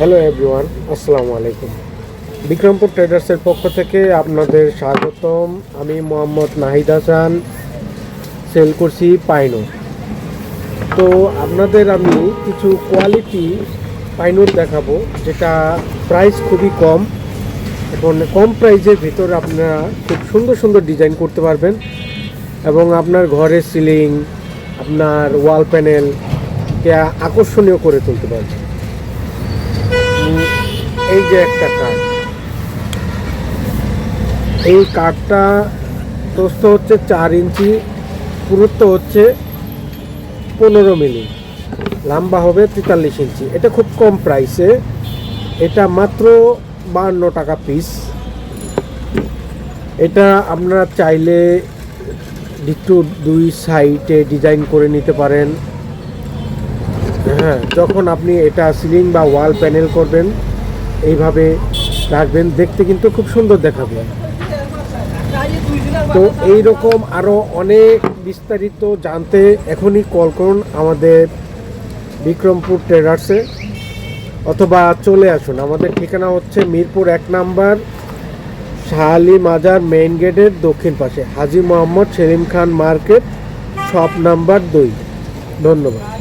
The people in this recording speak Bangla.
হ্যালো এভরিওয়ান আসসালামু আলাইকুম বিক্রমপুর ট্রেডার্সের পক্ষ থেকে আপনাদের স্বাগতম। আমি মোহাম্মদ নাহিদ হাসান সেল করছি পাইনো তো আপনাদের আমি কিছু কোয়ালিটি পাইনোর দেখাবো, যেটা প্রাইস খুবই কম এখন কম প্রাইজের ভিতর আপনারা খুব সুন্দর সুন্দর ডিজাইন করতে পারবেন এবং আপনার ঘরের সিলিং আপনার ওয়াল প্যানেলকে আকর্ষণীয় করে তুলতে পারবেন। এই যে একটা কাঠ। এই কাঠটা প্রস্থ হচ্ছে চার ইঞ্চি, পুরুত্ব হচ্ছে পনেরো মিলি। লম্বা হবে তেতাল্লিশ ইঞ্চি। এটা খুব কম প্রাইসে এটা মাত্র বাহান্ন টাকা পিস এটা আপনারা চাইলে একটু দুই সাইডে ডিজাইন করে নিতে পারেন। হ্যাঁ যখন আপনি এটা সিলিং বা ওয়াল প্যানেল করবেন, এইভাবে রাখবেন, দেখতে কিন্তু খুব সুন্দর দেখাবে। তো এই রকম আরও অনেক বিস্তারিত জানতে এখনই কল করুন আমাদের বিক্রমপুর ট্রেডার্সে, অথবা চলে আসুন। আমাদের ঠিকানা হচ্ছে মিরপুর এক নাম্বার, শাহালি মাজার মেইন গেটের দক্ষিণ পাশে। Haji Mohammad Selim Khan market, shop number দুই। ধন্যবাদ।